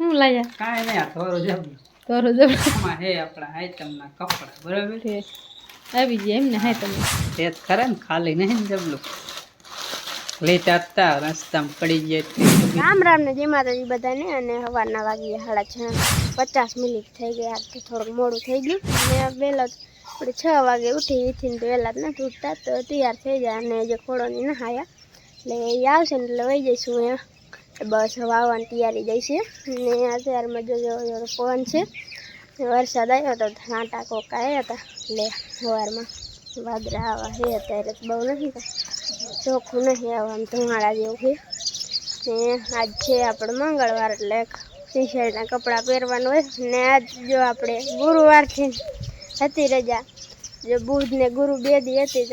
હું લાયા? કાંઈ નહીં આ થોડું જમ તોરો જબર. આમાં હે આપણા આઈટમના કપડા બરાબર? આવી જાય એમને હા તમે. તે જ ખરા ને ખાલી નહીં જબલું લેતા હતા રસ્તામાં પડી જાય રામ રામ ને જય માતાજી બધાને અને સવારના વાગી સાડા છ પચાસ મિનિટ થઈ ગયા તો થોડુંક મોડું થઈ ગયું. અને વહેલા આપણે છ વાગે ઉઠી ઉઠીને તો વહેલા જ નથી ઉઠતા તો તૈયાર થઈ જાય અને જે ખોડોની નહાયા. એટલે એ આવશે ને એટલે વહી જઈશું અહીંયા. બસ વાવવાની આવવાની તૈયારી છે. ને અત્યારમાં જોજો પવન છે. વરસાદ આવ્યો તો છાંટા કોકા આવ્યા હતા. એટલે સવારમાં વાદરા આવા છે અત્યારે બહુ નથી ચોખ્ખું નહીં આવવા આમ ધુમાડા જેવું છે. ને આજ છે આપણે મંગળવાર, એટલે ટી શર્ટના કપડાં પહેરવાનું હોય. ને આજ જો આપણે ગુરુવારથી હતી રજા. જો બુધ ને ગુરુ બે દી હતી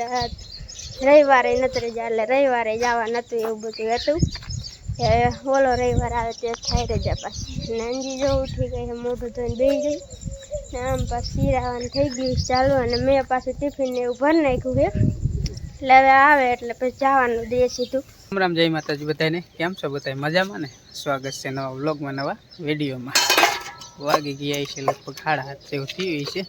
રવિવારે નથી રજા, એટલે રવિવારે જવા નહોતું એવું બધું હતું. ઓલો રવિવાર આવે તે થાય રજા પાછી. નાનજી જવું થઈ ગઈ મોઢું ધોઈને બેસી ગઈ. આમ પાછું શીરાવાનું થઈ ગયું ચાલુ અને મેં પાછું ટિફિન ને એવું ભરી નાખ્યું છે. એટલે હવે આવે એટલે પછી જવાનું દે સીધું રામ રામ, જય માતાજી બધાને. કેમ છો બધા મજામાં ને? સ્વાગત છે નવા વ્લોગમાં, નવા વિડીયોમાં. વાગી ગયા છે લગભગ સાડા હાથ જેવું થયું છે.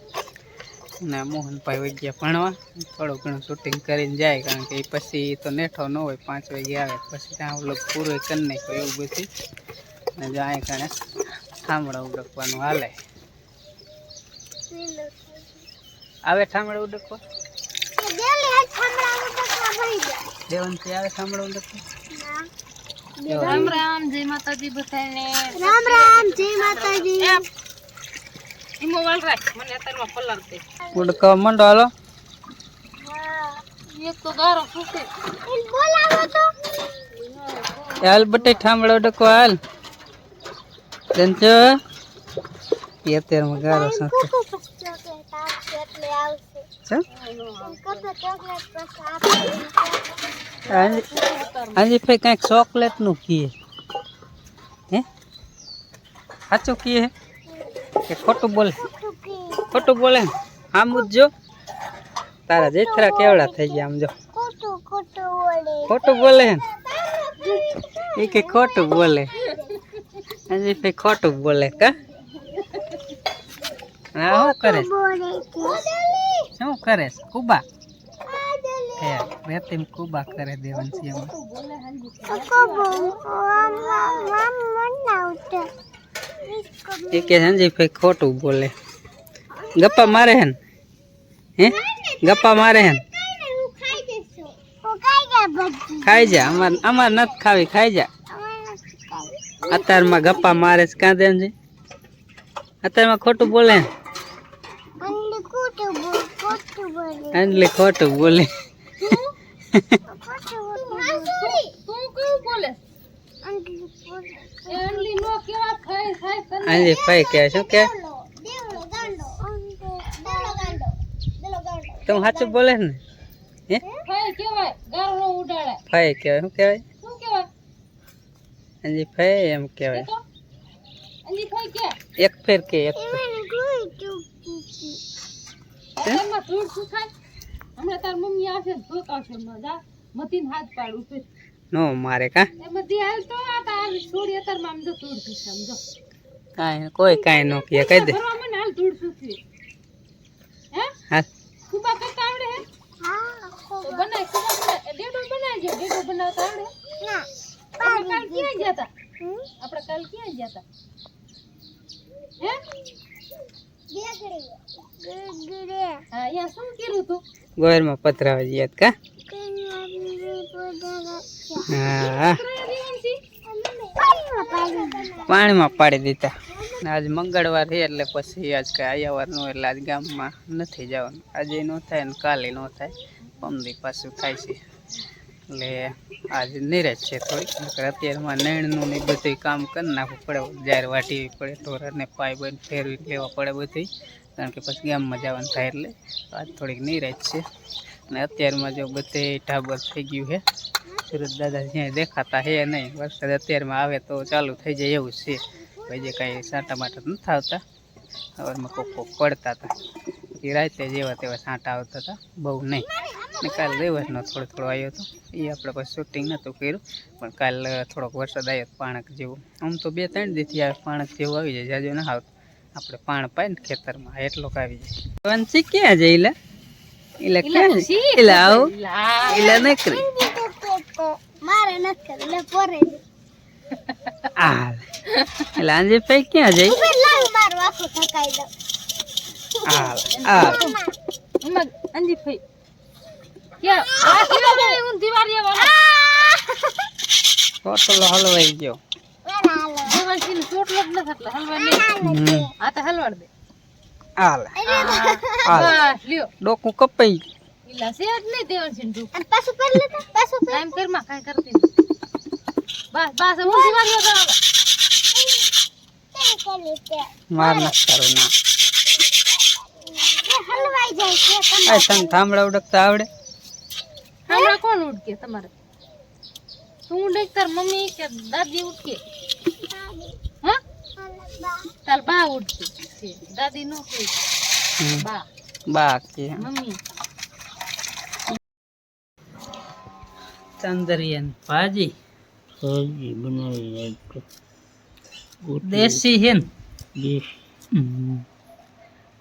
અને મોહનભાઈ ગયા ભણવા. થોડું ઘણું શૂટિંગ કરીને જાય કારણ કે એ પછી તો નેઠો ન હોય પાંચ વાગે આવે પછી ત્યાં ઓલો પૂરો કરી નાખ્યો એવું બધું. જો જાય કારણે ઠામડા ઉડકવાનું હાલે. આવે ઠામડા ઉડકવા? દેવંતી આવે ઠામડા ઉડકવા? રામ રામ જય માતાજી બધાને. રામ રામ જય માતાજી. ઈમો વાળ રાખ મને અત્યારમાં પલર દે ઉડકવા મંડો હાલો. એક તો ગારો ફૂકે બોલાવો તો હાલ બટે ઠામડા ઉડકવા હાલ સાથે ચોકલેટનું કીએ. હે? કીએ? કે ખોટું બોલે ખોટું બોલે આમ જો તારા જેઠરા કેવડા થઈ ગયા આમ જો ખોટું બોલે એ કે ખોટું બોલે હજી ભાઈ ખોટું બોલે કા હા શું કરે શું કરે? કુબા રેતીમ કુબા કરે દેવન છે એ કે સંજીભાઈ ખોટું બોલે. ગપ્પા મારે હે ને? હે? ગપ્પા મારે હે ને? ખાઈ જા અમાર અમાર નથી ખાવી ખાઈ જા. અત્યારમાં ગપ્પા મારે છે કાં દેન અત્યારમાં ખોટું બોલે ને એટલે ખોટું બોલે. તું કેવું બોલે? આજે ભાઈ કે શું કે તું સાચું બોલે ને હે ખાય કેવાય ગારો ઉડાડે ભાઈ કહેવાય શું કહેવાય શું કેવાય આજે ભાઈ એમ કહેવાય તો અંજી ખાય કે એક ફેર કે એક ફેર હમણાં તાર મમ્મી આવશે ને ધોક આવશે મજા મતીન હાથ પાડ ઉપર નો મારે કા? એમાં દી હાલ તો આ તાર છોડી અત્યારમાં આમ જો ધૂળ સુખે આમ જો. કાંઈ કોઈ કાંઈ નો કહે કહી દે. ભરવા મને હાલ ધૂળ સુખવી હે? હા કુબા કરતા આવડે હે? તો બનાય કુબા બનાય. ડેડો બનાવજો ડેડો બનાવતા આવડે આપણે કાલ ક્યાં ગયા તા? આપણે કાલ ક્યાં ગયા તા? હે? હા અહીંયા શું કર્યું તું? ગોરમાં પધરાવા જઈએ તો કા? હા. પાણીમાં પાડી દીધા. આજ મંગળવાર છે એટલે પછી આજ કાંઈ આયાવારનું એટલે આજ ગામમાં નથી જવાનું. આજે ન થાય ને કાલે ન થાય. પમદી પાછું થાય છે. એટલે આજે નિરાશ છે નકર અત્યારમાં નૈણનું ને બધું કામ કરી નાખવું પડે. જાહેર વાટી પડે. ઢોરાને પાઈ બંધ ફેરવી લેવા પડે બધું કારણ કે પછી ગામમાં જવાનું થાય એટલે. આજ થોડીક નિરાશ છે. અને અત્યારમાં જો બધે ઢાબર થઈ ગયું છે. સુરત દાદા જ્યાં દેખાતા હે નહીં, વરસાદ અત્યારમાં આવે તો ચાલુ થઈ જાય એવું છે. ભાઈ જે કાંઈ સાંટા માટા નથી આવતા. સવારમાં કોક કોક પડતા હતા. એ રાતે જેવા તેવા સાંટા આવતા હતા. બહુ નહીં. ને કાલ રવિવારનો થોડો થોડો આવ્યો હતો. એ આપણે પછી શૂટિંગ નહોતું કર્યું. પણ કાલ થોડોક વરસાદ આવ્યો પાણક જેવું. આમ તો બે ત્રણ દીથી આવે પાણક જેવું આવી જાય, જાજો ના આવતું. આપણે પાણ પાય ને ખેતરમાં એટલો આવી જાય. વંશી ક્યાં જાય આ એમાં અંજી ફઈ યા આ કેવા જાય હું દિવાળી વાળો ટોટલો હલવાઈ ગયો દેવાંશી ને ચોટલો જ નથી એટલે હલવા નહીં હમ આ તો હલવાડ દે આલે. આલે. બસ લ્યો. ડોકું કપાઈ ઈલા છે જ નહીં છે ને અને પાછું કરી લેતા પાછું ટાઈમ કરમાં કાઈ કરતી બસ બસ હું દિવાળી વાળો કરી માર ના કરો ના હલવાઈ જાય છે આ તને થાંભળા ઉડકતા આવડે? થાંભળા કોણ ઉડકે તમારે? તું ઉડે તાર મમ્મી કે દાદી ઉડકે? તાર બા ઉડકે દાદી નો કે બા. બા કે. મમ્મી. ચંદરિયન ભાજી. સબ્જી બનાવી દેશી હે ને હમ.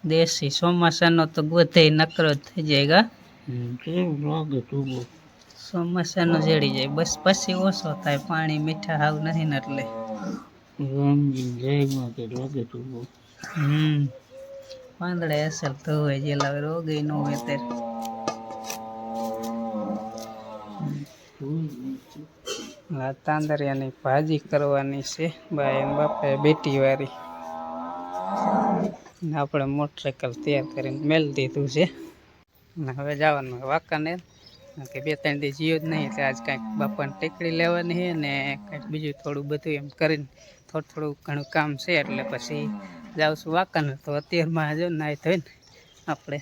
દેશી ચોમાસાનો તો ગોથે નકરો જ થઈ જાય ગા. કેવું લાગે તું ચોમાસાનો જડી જાય. બસ પછી ઓછો થાય. પાણી મીઠા હાવ નથી ને એટલે. રામજી જયમાં કે લાગે તું હમ પાંદડે અસર તો હોય જેલા રોગે નો હોય આ તાંદરિયાની ભાજી કરવાની છે બાય બાપે બેટી વારી. આપણે મોટરસાઇકલ તૈયાર કરીને મેળ દીધું છે. હવે જવાનું વાંકાને કે બે ત્રણ દી જીયો જ નહીં, એટલે આજ કાંઈક બાપાને ટેકડી લેવાની છે ને કાંઈક બીજું થોડું બધું એમ કરીને થોડું થોડું ઘણું કામ છે એટલે પછી જાઉં છું વાંકાનેર. તો અત્યારમાં જો નાહી થઈને આપણે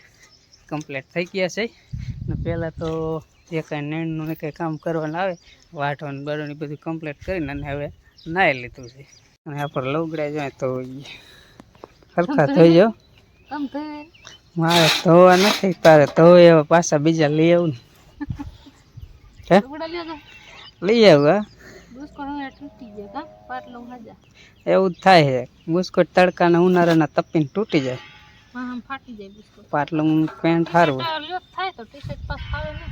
કમ્પ્લીટ થઈ ગયા છે. ને પહેલાં તો જે કાંઈ નેણનું ને કંઈ કામ કરવાનું આવે વાઢવાનું બાળવાનું બધું કમ્પ્લીટ કરીને અને હવે નાહી લીધું છે. અને આપણે લવગડા જાય તો હલકા થઈ જાઓ મારે ધોવા નથી તારે ધોવે એવા પાછા બીજા લઈ આવું ને. હે? લઈ આવું હા? દુષ્કો હવે તૂટી જાય કા પાટલો હજા એવું જ થાય છે બુસ્કોટ તડકાના ઉનાળાના તપીને તૂટી જાય હા આમ ફાટી જાય દુષ્કો પાટલું પેન્ટ સારું લ્યો થાય તો ટી શર્ટ પાસ ફાવે ને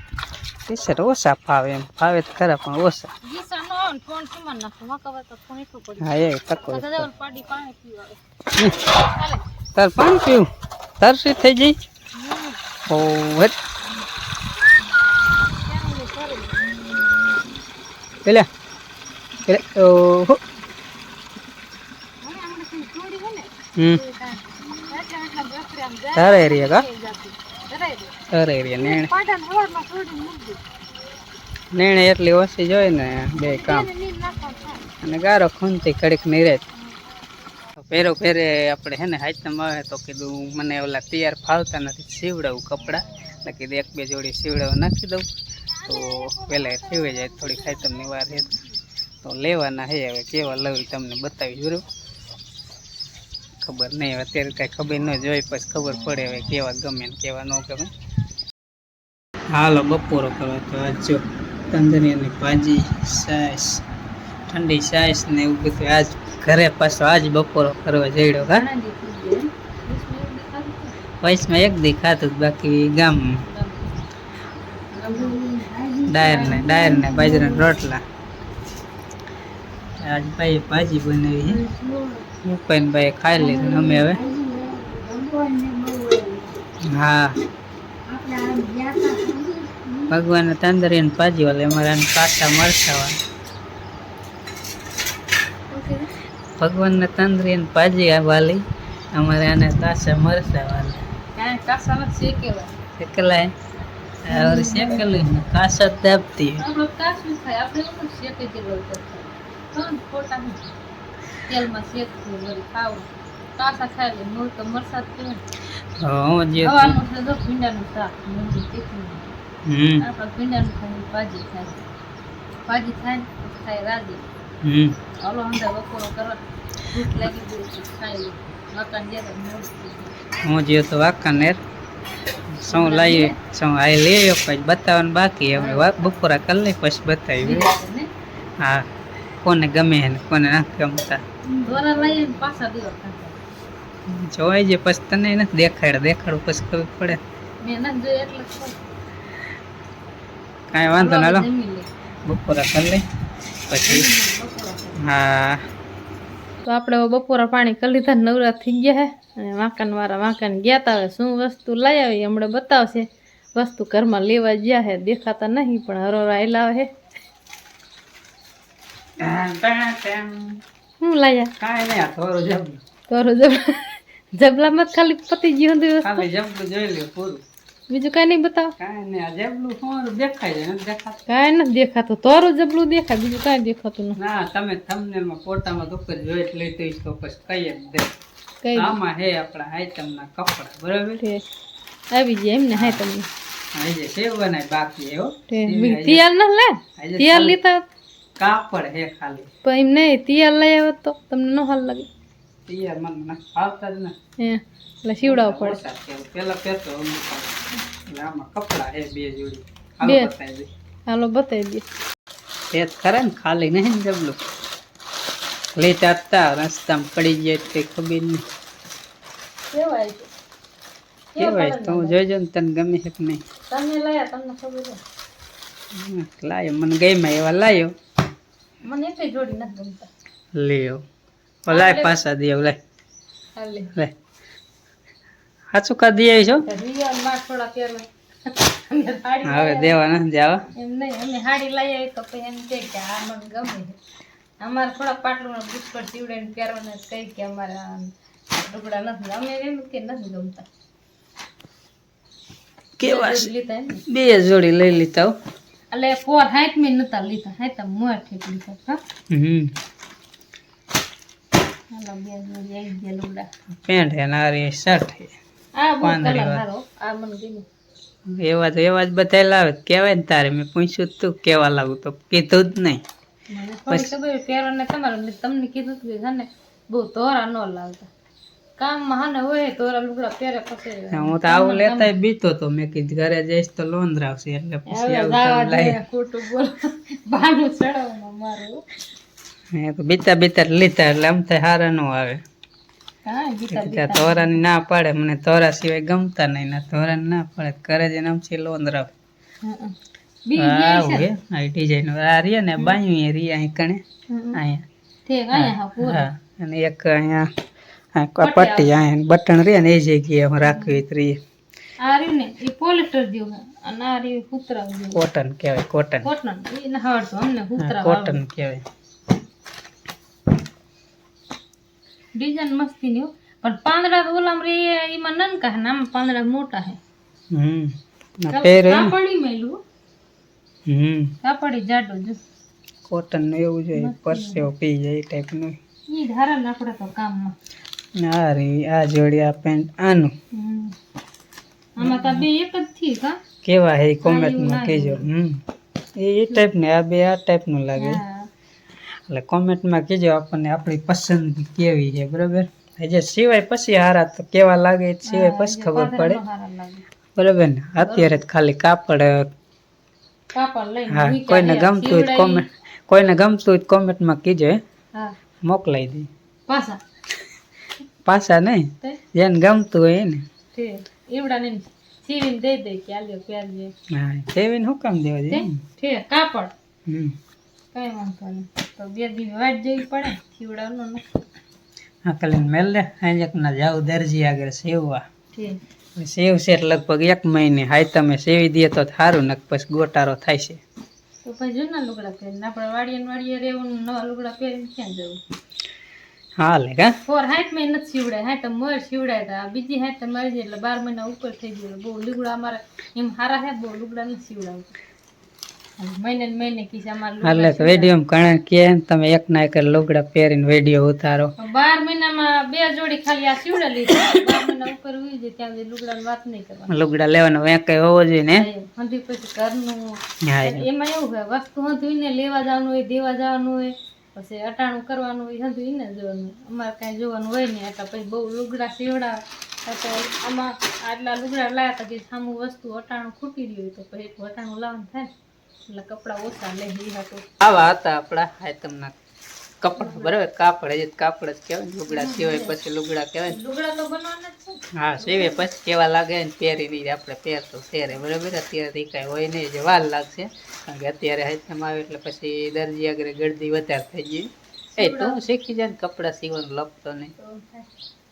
ટી શર્ટ ઓછા ફાવે એમ ફાવે તો ખરા પણ ઓછા ગીસા નો આવે ને ફોન સીમાં નાખો મકાવા તો ફોન એટલું પડી હા એ તકો તો દેવલ પાડી પાણી પીવા આવે હાલે તાર પાણી પીવું તરસી થઈ જઈ ઓ હટ પેલા નેણ. એટલી ઓછી જોઈએ ને બે કામ. અને ગારો ખૂનથી કડીક નીરે પહેરો પહેરે આપણે હે ને હાથમાં આવે તો કીધું, મને ઓલા તૈયાર ફાવતા નથી, સીવડાવું કપડાં. એટલે કીધું, એક બે જોડી સીવડાવવા નાખી દઉં. તો પહેલાં સીવાઈ જાય થોડી ખાતમની વાર છે તો લેવાના હે હવે કેવા ઈ તમને બતાવી બરાબર? ખબર નહીં, અત્યારે કાંઈ ખબર ન જોઈ પછી ખબર પડે હવે કેવા ગમે ને કેવા ન ગમે. હાલો, બપોરો કરવા તો આજ જો તંદરીની ભાજી, સાસ, ઠંડી સાસ ને એવું બધું આજ ઘરે પાછો આજ બપોરો કરવા જઈડો, હા? વયસમાં એક દી ખાતું બાકી ગામ ડાયર ને ડાયર ને બાજરાના રોટલા. આજ ભાઈ ભાજી બનાવી છે. ઉપેન ભાઈ ખાઈ લીધું અમે હવે. હા. ભગવાન તંદરી ને ભાજી વાલે અમારે કાચા મરસાવા ભગવાન ને તંદરી ને ભાજી વાલી અમારે આને કાચા મરસા વાલે કાસા નથી और શેકેલું કાચા દાબતી જેવું કરતા ત્રણ ખોટા તેલમાં શેકવું વળી ખાવું. કાસા ખાઈ લે મૂળ તો મરસાદ કહેવાય હું જે છે તો ભીંડાનું શાક મૂંગી તીખું આપણે ભીંડાનું ખાઈ ભાજી થાય. ભાજી થાય ને થાય રાજી હમ. હલો અંદર બપોરો કરવા ભૂખ લાગી ગઈ ખાઈ લે. મકાન જ્યારે મોડું થઈ ગયું. હું જે તો વાંકાનેર. શું લાવીએ શું આ આવ્યો પછી બતાવવાનું બાકી. હવે બપોરા કરી લઈ પછી બતાવી હા. કોને ગમે ને કોને ના ગમતા. જોઈ લઈને પાછા તને નથી દેખાડ દેખાડું પછી ખબર પડે. જ. કાંઈ વાંધો ના લો. બપોરા કરી લઈ પછી હા. તો આપણે બપોરા પાણી કરી લીધા નવરા થઈ ગયા હે. અને વાંકાન વાળા વાંકાન ગયા તા હવે શું વસ્તુ લઈ આવી હમણાં બતાવશે. વસ્તુ ઘરમાં લેવા ગયા હે દેખાતા નહીં પણ હરોરા આયલા હે. શું લાયા? કાંઈ આ થોડું જબલું જબલામાં ખાલી પતી ગયું હતું ખાલી જબલું જોઈ લ્યો પૂરું. બીજું કાંઈ નહીં બતાવો. નથી દેખાતું? તોરું જબલું દેખાય બીજું કાંઈ દેખાતું નથી. ના તમે થંબનેલમાં પોતામાં દુઃખ જોઈ જ લઈ તો પછી કઈ જ દે. કઈ આમાં હે આપણા આઈટમના કપડા બરાબર? આવી જાય એમને હા તમને? સેવ બનાય બાકી હે. તૈયાર ના લે? તૈયાર લીધા કાપડ હે ખાલી. પણ એમ નહીં તૈયાર લઈ આવ્યો તો તમને ન હાલ લાગે. તિયાર મને ના ફાવતા જ ના હે એટલે શિવડાવ પડે. પેલા પહેરતો આમાં કપડા હે બે જોડી. બે. હાલો બતાવી દે. હાલો બતાવી દે. એ જ ને ખાલી નહીં ને જબલું. લેતા હતા રસ્તામાં પડી જાય તે ખબર નહીં. કેવાય કેવાય તો હું જોઈજો ને તને ગમે છે કે નહીં. તમે લાયા તમને ખબર લાયો મને ગમ્યા એવા લાયો. મને એક જોડી નથી ગમતા. લ્યો ઓ લાય દે લાય. હાલે લાય. સાચું કા દે છો રિયા માં થોડા પહેરવા અમે સાડી હવે દેવા નથી જાવા. એમ નહીં અમે સાડી લઈ આવી તો પછી એમ કે આ મને ગમે અમારે થોડા પાટલું પુષ્કળ સીવડાવીને પહેરવાના કહી કે અમારા આ નથી અમે એમ કે નથી ગમતા. કેવા. બે જોડી લઈ લીધા હો. એટલે ફોર હાઈટ મેં નતા લીધા હાઈટ મોર ઠેક લીધા હા. હમ. હાલો બે જોડી આવી ગયા લુગડા પેન્ટ હે નારી શર્ટ હે. આ કલર વાળા. આ મને ગમ્યું. એવા તો એવા જ બધા લાવે કહેવાય ને તારે મેં પૂછ્યું તું કેવા લાગુ તો કીધું જ નહીં. તમને કીધું હતું છે ને બહુ તોરા ન લાવતા. કામમાં હાને હોય તોરા લુગડા પહેરે પછી હું તો આવું લેતા બીતો તો મેં કીધું ઘરે જઈશ તો લોન રાવશે એટલે પછી આવું ખોટું બોલ. બહાનું ચડાવવામાં મારું હે તો બીતા બીતા લીતા એટલે આમ થાય હારા નો આવે. તોરાની ના પાડે મને તોરા સિવાય ગમતા નહીં ના તોરા ના પાડે કરે જઈને આમ છે લોન રાવ આવું હે આ ડિઝાઇન આ રીએ ને બાયું એ રીએ અહીં કણે અહીંયા. અને એક અહીંયા ક- પટ્ટી આ બટન રે ને એ જગ્યાએ હું રાખવી તો રીએ આ રહ્યું ને એ પોલિસ્ટર જેવું અને આ રહ્યું કૂતરા કોટન કહેવાય કોટન. કોટન એ નહાડતો અમને કૂતરા કોટન કહેવાય. ડિઝાઇન મસ્તી ની પણ પાંદડા તો ઓલામ રે એમાં નનકા હે ને આમાં પાંદડા મોટા હે. હમ પહેરે કાપડી મેલું. હમ. કાપડી જાડો જો. કોટનનું એવું છે પરસેવો પી જાય એ ટાઈપનું ઈ ધારા લાકડા તો કામમાં. આ રે આ જોડી આ પેન્ટ આનું. આમાં તો બે એક જ થી કા? કેવા હે કોમેન્ટમાં કહેજો. હમ. એ એ ને આ બે આ ટાઈપનું લાગે. હા. એટલે કોમેન્ટમાં કહેજો આપણને આપણી પસંદગી કેવી છે બરાબર? હજે સિવાય પછી હારા તો કેવા લાગે સિવાય પછી ખબર પડે. બરાબર ને? અત્યારે ખાલી કાપડ હા કોઈને ગમતું હોય કોમેન્ટ કોઈને ગમતું હોય કોમેન્ટમાં કહેજો મોકલાઈ દે. પાછા. પાછા નહીં. જેને ગમતું હોય એને. એવડા ને સીવીને દઈ દે કે આલ્યો પહેરજે હા સેવીને શું કામ દેવા દે ઠીક કાપડ. હમ. કઈ વાંધો નહીં. તો બે દી વાટ જેવી પડે સીવડાવનો ને. હા કલે મેલ લે આજે ના જાવ દરજી આગળ સેવવા. સેવ છે લગભગ એક મહિને. હાય તમે સેવી દે તો સારું નક પછી ગોટારો થાય છે. તો પછી જૂના લુગડા પહેરીને આપણે વાડીએ વાડીએ રહેવું ને નવા લુગડા પહેરીને ક્યાં જવું? હાલે કા? ફોર હાઈટમાં નથી સીવડાય હાઈટ મોર સીવડાય તા. બીજી હાઈટ મારી જાય એટલે બાર મહિના ઉપર થઈ ગયું બહુ લુગડા અમારે એમ હારા હે બહુ લુગડા નથી મહિને મહિને કીધા અમારે એટલે તો વીડિયો ઘણા કહે તમે એક ના એક લુગડા પહેરીને વીડિયો ઉતારો. બાર મહિનામાં બે જોડી ખાલી આ સીવડા લીધી. બાર મહિના ઉપર ઉઈ જાય ત્યાં સુધી લુગડાની વાત નહીં કરવા લુગડા લેવાનો કઈ હોવો જોઈએ ને? હંધી પછી ઘરનું. એમાં એવું હોય વસ્તુ હંધું ને લેવા જવાનું હોય દેવા જવાનું હોય. પછી અટાણું કરવાનું એ હંધું એને જોવાનું. અમારે કાંઈ જોવાનું હોય નહીં, એટલે પછી બહુ લુગડા સીવડા. તો આમાં આટલા લુગડા લાયા હતા કે સામું વસ્તુ અટાણું ખૂટી રહ્યું તો પછી એક અટાણું લાવવાનું થાય એટલે કપડાં ઓછા લે એ હતું આવા હતા આપણા આઈટમના કપડા બરાબર કાપડ હજી કાપડ જ કહેવાય ને લુગડા સિવાય પછી લુગડા કહેવાય ને. હા સીવે પછી કેવા લાગે ને પહેરી નહીં આપણે પહેરતો પહેરે બરાબર અત્યારે કાંઈ હોય નહીં જે વાર લાગશે કારણ કે અત્યારે હાથમાં આવે એટલે પછી દરજી આગળ ગળદી વધારે થઈ ગઈ. એ તું શીખી જાય ને કપડાં સીવવાનું લપતો નહીં.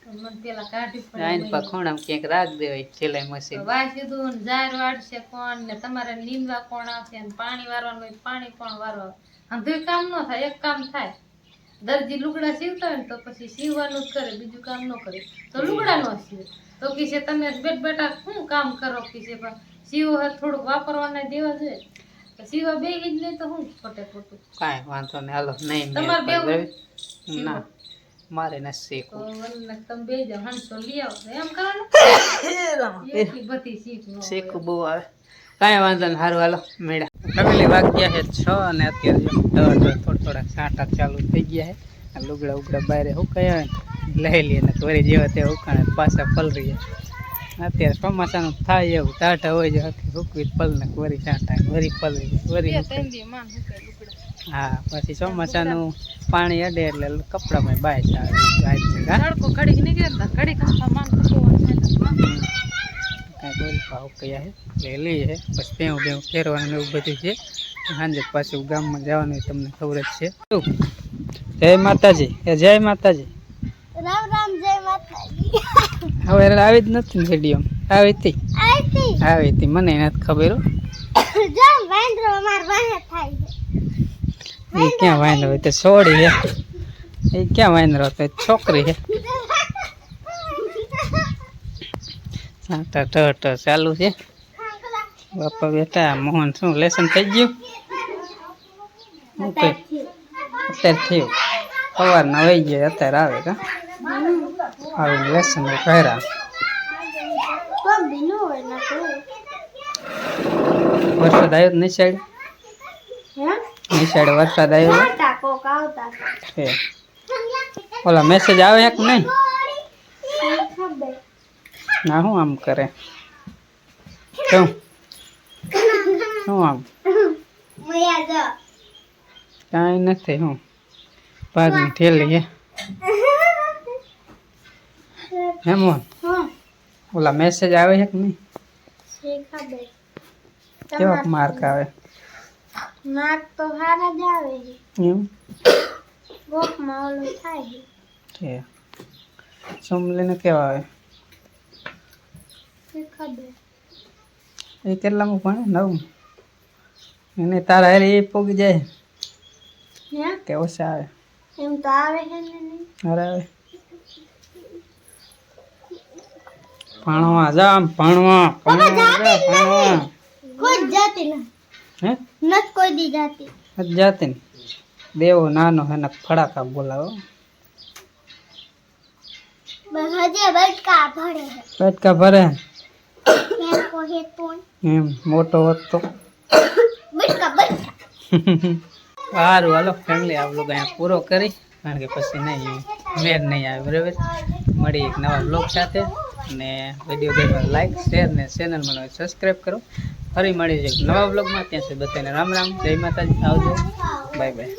પડે ક્યાંક રાખ દેવાય સિલાઈ મશીન. વાય સીધું ને જાર વાળશે કોણ ને તમારે નીંદવા કોણ આવશે પાણી વારવાનું પાણી કોણ વારવા? આંધું કામ ન થાય એક કામ થાય. દરજી લુગડા સીવતા હોય ને તો પછી સીવવાનું જ કરે બીજું કામ ન કરે. તો લુગડા ન સીવે. તો કિસે તમે બેટ બેટા શું કામ કરો? કિસે પણ સીવો હે થોડુંક વાપરવાના દેવા જોઈએ. સીવા બે જ નહીં તો શું ખોટે ખોટું કાંઈ વાંધો નહીં હાલો નહીં તમારે બે ના મારે તો શીખવું તમે બે જાવ હંસો લઈ આવો. એમ કરવાનું? ન. શીખવું બહુ આવે. કાંઈ વાંધો નહીં સારું હાલો મેળા ફેમિલી વાગ્યા છે છ અને અત્યારે દર થોડા થોડા સાંટા ચાલુ થઈ ગયા છે. આ લુગડા ઉગડા બહાર હુકાયા હોય ને લઈ લઈએ ને વળી જેવા તે હુકાણે પાછા પલરી જાય અત્યારે ચોમાસાનું થાય એવું ટાટા હોય છે હાથી હુકવી પલ ને વરી છાંટા વરી પલરી વરી. હા પછી ચોમાસાનું પાણી અડે એટલે કપડામાં બાય આવે નીકળે છે કાંઈ ભાવ કયા છે એટલે છે પછી ત્યાં બેવું ફેરવાનું એવું બધું છે. સાંજે પાછું ગામમાં જવાનું તમને ખબર જ છે. જય માતાજી એ જય માતાજી. રામ રામ જય માતાજી. હવે આવી જ નથી ને વીડિયો આવી હતી? આવી. હતી મને નથી ખબર હો. ક્યાં વાંદરો હોય? તો છોડી છે એ ક્યાં વાંદરો હતો છોકરી છે તો ટ ચાલુ છે. બાપા બેટા મોહન શું લેસન થઈ ગયું? ઓકે અત્યારે થયું. સવારના વહી ગયા અત્યારે આવે કા આવી લેસન કર્યા. તો. વરસાદ આવ્યો નહીં સાઈડ નહીં સાઈડ વરસાદ આવ્યો? ઓલા મેસેજ આવે એક નહીં? ના શું આમ કરે? શું શું આમ? કાંઈ નથી હું ભાગની થેલી હે હે મોહન ઓલા મેસેજ આવે છે કે નહીં? કેવા માર્ક આવે? માર્ક તો સારા જ આવે છે. એમ ગોખમાં ઓલું થાય છે. સમલીને કેવા આવે? એ કેટલામાં ભણે? નવમું. એને તારા હેરે એ પોગી જાય હે? કે ઓછા આવે. એમ તો આવે છે ને અરે આવે. ભણવા જા આમ ભણવા. ભણવા ભણવા. કોઈ જાતી ના હે? નત કોઈ દી જાતી. નથી જાતી ને? દેવો નાનો એને ફડાકા બોલાવો. બસ હજે બટકા ભરે બટકા ભરે. હે એમ, મોટો હોત સારું હાલો ફેમિલી આ બ્લોગ અહીંયા પૂરો કરી, કારણ કે પછી નહીં, મેર નહીં આવે, બરાબર? મળી એક નવા બ્લોગ સાથે. અને વીડિયો ગેમ લાઈક શેર ને ચેનલમાં સબસ્ક્રાઈબ કરો. ફરી મળી જાય નવા બ્લોગમાં ત્યાં સુધી બધાને રામ રામ. જય માતાજી. આવજો. Bye bye